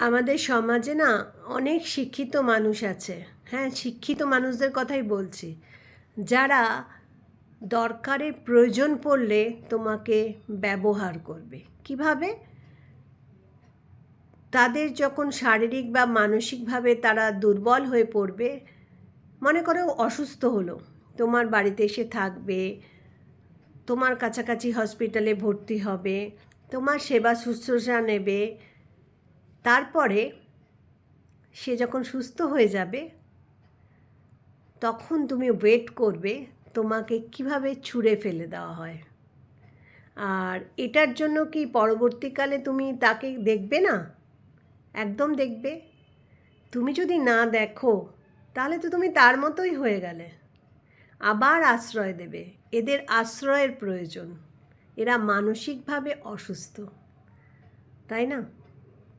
আমাদের সমাজে না অনেক শিক্ষিত মানুষ আছে। হ্যাঁ শিক্ষিত মানুষদের কথাই বলছি। যারা দরকারে প্রয়োজন পড়লে তোমাকে ব্যবহার করবে। কীভাবে? তাদের যখন শারীরিক বা মানসিকভাবে তারা দুর্বল হয়ে পড়বে, মনে করো অসুস্থ হলো, তোমার বাড়িতে এসে থাকবে, তোমার কাছাকাছি হসপিটালে ভর্তি হবে, তোমার সেবা শুশ্রূষা নেবে তারপরে সে যখন সুস্থ হয়ে যাবে, তখন তুমি ওয়েট করবে তোমাকে কীভাবে ছুঁড়ে ফেলে দেওয়া হয়। আর এটার জন্য কি পরবর্তীকালে তুমি তাকে দেখবে না? একদম দেখবে। তুমি যদি না দেখো, তাহলে তো তুমি তার মতোই হয়ে গেলে। আবার আশ্রয় দেবে। এদের আশ্রয়ের প্রয়োজন। এরা মানসিকভাবে অসুস্থ। তাই না?